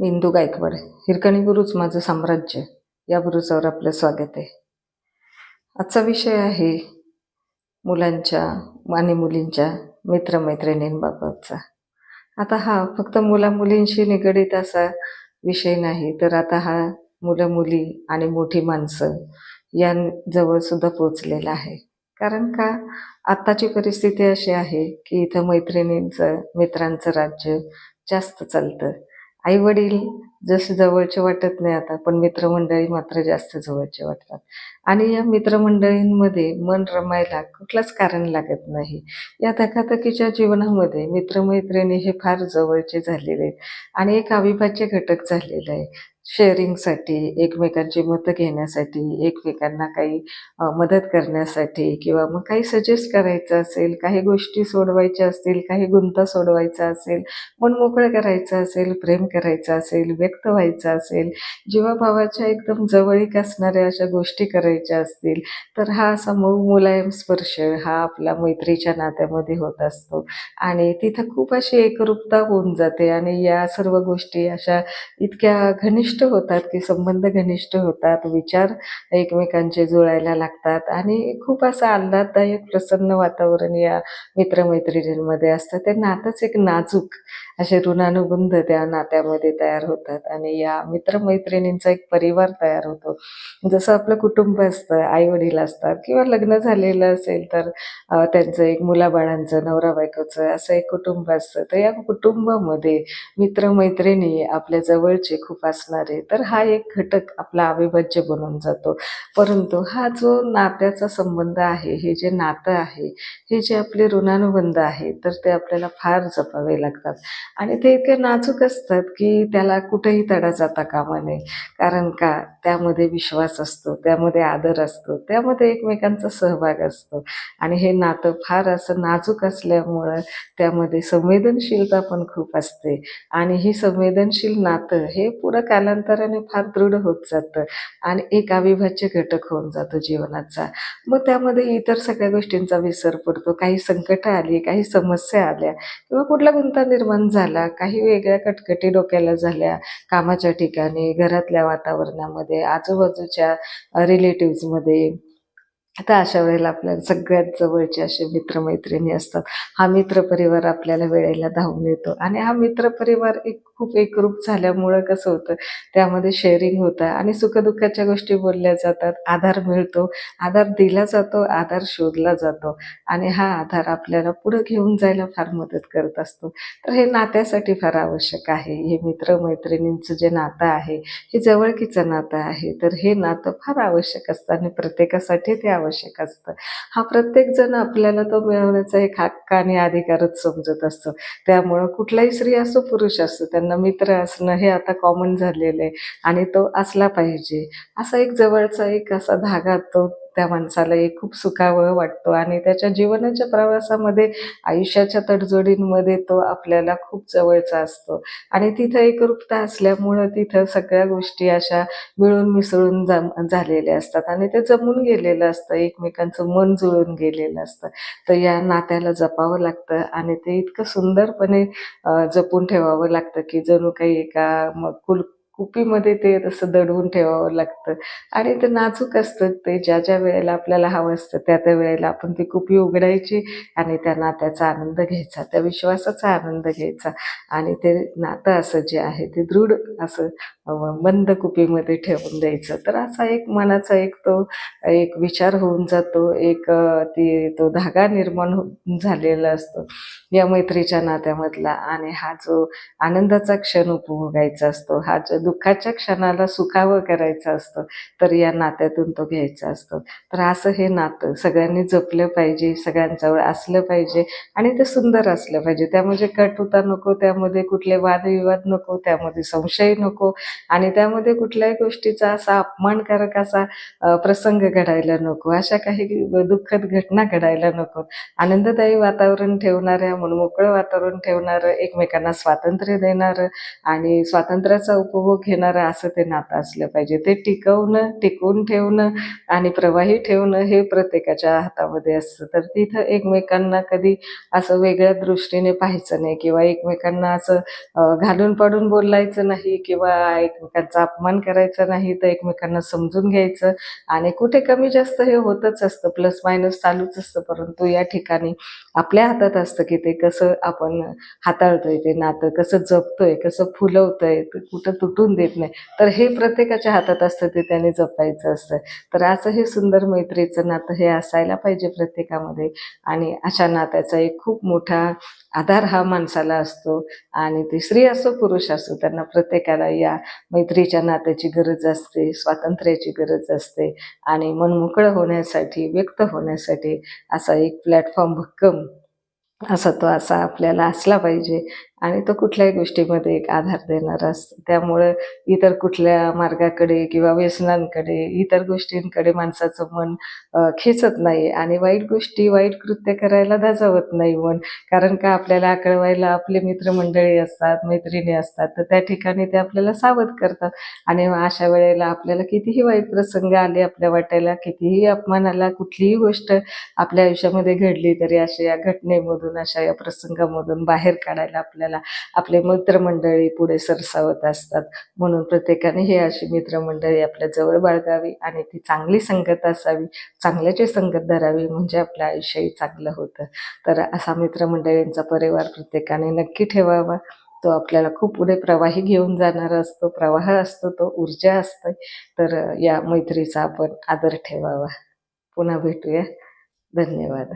मी इंदू गायकवाड हिरकणी गुरुच माझं साम्राज्य या गुरुचावर आपलं स्वागत आहे. आजचा विषय आहे मुलांच्या आणि मुलींच्या मित्रमैत्रिणींबाबतचा. आता हा फक्त मुला मुलींशी निगडीत असा विषय नाही तर आता हा मुलं मुली आणि मोठी माणसं यांजवळ सुद्धा पोचलेला आहे. कारण का आत्ताची परिस्थिती अशी आहे की इथं मैत्रिणींचं मित्रांचं राज्य जास्त चालतं. आई वडील जसे जवळचे वाटत नाही आता पण मित्रमंडळी मात्र जास्त जवळचे वाटतात. आणि या मित्रमंडळींमध्ये मन रमायला कुठलंच कारण लागत नाही. या धकाधकीच्या जीवनामध्ये मित्रमैत्रिणी हे फार जवळचे झालेले आहेत. आणि एक अविभाज्य घटक झालेला आहे. शेअरिंगसाठी एकमेकांची मतं घेण्यासाठी एकमेकांना काही मदत करण्यासाठी किंवा मग काही सजेस्ट करायचं असेल काही गोष्टी सोडवायच्या असतील काही गुंता सोडवायचा असेल मन मोकळं करायचं असेल प्रेम करायचं असेल व्यक्त व्हायचं असेल जीवाभावाच्या एकदम जवळीक असणाऱ्या अशा गोष्टी करायच्या असतील तर हा असा मऊ मुलायम स्पर्श हा आपला मैत्रीच्या नात्यामध्ये होत असतो. आणि तिथं खूप अशी एकरूपता होऊन जाते आणि या सर्व गोष्टी अशा इतक्या घनिष्ठ होतात की संबंध घनिष्ठ होतात विचार एकमेकांचे जुळायला लागतात. आणि खूप असं आल्हाददायक प्रसन्न वातावरण या मित्रमैत्रिणींमध्ये असतं. ते नातंच एक नाजूक असे ऋणानुबंध त्या नात्यामध्ये तयार होतात. आणि या मित्रमैत्रिणींचा एक परिवार तयार होतो. जसं आपलं कुटुंब असतं आई वडील असतात किंवा लग्न झालेलं असेल तर त्यांचं एक मुलाबाळांचं नवरा बायकोचं असं एक कुटुंब असतं. तर या कुटुंबामध्ये मित्रमैत्रिणी आपल्या जवळचे खूप असणार तर हा एक घटक आपला अविभाज्य बनून जातो. परंतु हा जो नात्याचा संबंध आहे हे जे नातं आहे हे जे आपले ऋणानुबंध आहे तर ते आपल्याला फार जपावे लागतात. आणि ते इतके नाजूक असतात की त्याला कुठेही तडा जाता कामा नये. कारण का? त्यामध्ये विश्वास असतो त्यामध्ये आदर असतो त्यामध्ये एकमेकांचा सहभाग असतो. आणि हे नातं फार असं नाजूक असल्यामुळं त्यामध्ये संवेदनशीलता पण खूप असते. आणि ही संवेदनशील नातं हे पुढं कालांतराने फार दृढ होत जातं आणि एक अविभाज्य घटक होऊन जातो जीवनाचा. मग त्यामध्ये इतर सगळ्या गोष्टींचा विसर पडतो. काही संकटं आली काही समस्या आल्या किंवा कुठला गुंता निर्माण झाला काही वेगळ्या कटकटी डोक्याला झाल्या कामाच्या ठिकाणी घरातल्या वातावरणामध्ये आजूबाजूच्या रिलेटिव्समध्ये आता अशा वेळेला आपल्याला सगळ्यात जवळचे असे मित्रमैत्रिणी असतात. हा मित्रपरिवार आपल्याला वेळेला धावून येतो. आणि हा मित्रपरिवार एक खूप एकरूप झाल्यामुळं कसं होतं त्यामध्ये शेअरिंग होतं आणि सुखदुःखाच्या गोष्टी बोलल्या जातात. आधार मिळतो. आधार दिला जातो आधार शोधला जातो आणि हा आधार आपल्याला पुढं घेऊन जायला फार मदत करत असतो. तर हे नात्यासाठी फार आवश्यक आहे. हे मित्रमैत्रिणींचं जे नातं आहे हे जवळकीचं नातं आहे तर हे नातं फार आवश्यक असतं आणि प्रत्येकासाठी ते आवश्यक असतं. हा प्रत्येकजण आपल्याला तो मिळवण्याचा एक हक्क आणि अधिकारच समजत असतो. त्यामुळं कुठलाही स्त्री असो पुरुष असो त्यांना मित्र असणं हे आता कॉमन झालेलं आहे आणि तो असला पाहिजे. असा एक जवळचा एक असा धागा तो त्या माणसालाही खूप सुखावं वाटतो. आणि त्याच्या जीवनाच्या प्रवासामध्ये आयुष्याच्या तडजोडींमध्ये तो आपल्याला खूप जवळचा असतो. आणि तिथं एकरूपता असल्यामुळं तिथं सगळ्या गोष्टी अशा मिळून मिसळून जम झालेल्या असतात. आणि ते जमून गेलेलं असतं. एकमेकांचं मन जुळून गेलेलं असतं. तर या नात्याला जपावं लागतं. आणि ते इतकं सुंदरपणे जपून ठेवावं लागतं की जणू काही एका मग कुल कुपीमध्ये ते तसं दडवून ठेवावं लागतं. आणि ते नाजूक असतं ते ज्या ज्या वेळेला आपल्याला हवं असतं त्या त्या वेळेला आपण ती कुपी उघडायची आणि त्या नात्याचा आनंद घ्यायचा त्या विश्वासाचा आनंद घ्यायचा. आणि ते नातं असं जे आहे ते दृढ असं अ, बंद कुपीमध्ये ठेवून द्यायचं. तर असा एक मनाचा एक तो एक विचार होऊन जातो. एक ती तो धागा निर्माण हो- झालेला असतो या मैत्रीच्या नात्यामधला. आणि हा जो आनंदाचा क्षण उपभोगायचा असतो हा जो दुःखाच्या क्षणाला सुखावं करायचं असतं तर या नात्यातून तो घ्यायचा असतो. तर असं हे नातं सगळ्यांनी जपलं पाहिजे सगळ्यांजवळ असलं पाहिजे आणि ते सुंदर असलं पाहिजे. त्यामध्ये कटुता नको त्यामध्ये कुठले वादविवाद नको त्यामध्ये संशय नको आणि त्यामध्ये कुठल्याही गोष्टीचा असा अपमानकारक असा प्रसंग घडायला नको. अशा काही दुःखद घटना घडायला नको. आनंददायी वातावरण ठेवणाऱ्या मनमोकळं वातावरण ठेवणारं एकमेकांना स्वातंत्र्य देणारं आणि स्वातंत्र्याचा उपभोग घेणारं असं ते नातं असलं पाहिजे. ते टिकवणं टिकवून ठेवणं आणि प्रवाही ठेवणं हे प्रत्येकाच्या हातामध्ये असतं. तर तिथं एकमेकांना कधी असं वेगळ्या दृष्टीने पाहायचं नाही किंवा एकमेकांना असं घालून पाडून बोलायचं नाही किंवा एकमेकांचा अपमान करायचा नाही तर एकमेकांना समजून घ्यायचं. आणि कुठे कमी जास्त हे होतच असतं प्लस मायनस चालूच असतं. परंतु या ठिकाणी आपल्या हातात असतं की ते कसं आपण हाताळतोय ते नातं कसं जपतोय कसं फुलवतोय ते कुठं तुटून देत नाही. तर हे प्रत्येकाच्या हातात असतं ते त्याने जपायचं असतं. तर असं हे सुंदर मैत्रीचं नातं हे असायला पाहिजे प्रत्येकामध्ये. आणि अशा नात्याचा एक खूप मोठा आधार हा माणसाला असतो. आणि ते स्त्री असो पुरुष असो त्यांना प्रत्येकाला या मैत्रीच्या नात्याची गरज असते स्वातंत्र्याची गरज असते आणि मन मोकळं होण्यासाठी व्यक्त होण्यासाठी असा एक प्लॅटफॉर्म भक्कम असा तो असा आपल्याला असला पाहिजे. आणि तो कुठल्याही गोष्टीमध्ये एक आधार देणारा असतो त्यामुळं इतर कुठल्या मार्गाकडे किंवा व्यसनांकडे इतर गोष्टींकडे माणसाचं मन खेचत नाही आणि वाईट गोष्टी वाईट कृत्य करायला धाजावत नाही मन. कारण का आपल्याला आकळवायला आपले मित्रमंडळी असतात मैत्रिणी असतात तर त्या ठिकाणी ते आपल्याला सावध करतात. आणि अशा वेळेला आपल्याला कितीही वाईट प्रसंग आले आपल्या वाट्याला कितीही अपमान आला कुठलीही गोष्ट आपल्या आयुष्यामध्ये घडली तरी अशा या घटनेमधून अशा या प्रसंगामधून बाहेर काढायला आपल्याला आपल्याला आपले मित्रमंडळी पुढे सरसावत असतात. म्हणून प्रत्येकाने ही अशी मित्रमंडळी आपल्या जवळ बाळगावी आणि ती चांगली संगत असावी. चांगल्याची संगत धरावी म्हणजे आपलं आयुष्यही चांगलं होतं. तर असा मित्रमंडळींचा परिवार प्रत्येकाने नक्की ठेवावा. तो आपल्याला खूप पुढे प्रवाही घेऊन जाणारा असतो. प्रवाह असतो तो ऊर्जा असते. तर या मैत्रीचा आपण आदर ठेवावा. पुन्हा भेटूया. धन्यवाद.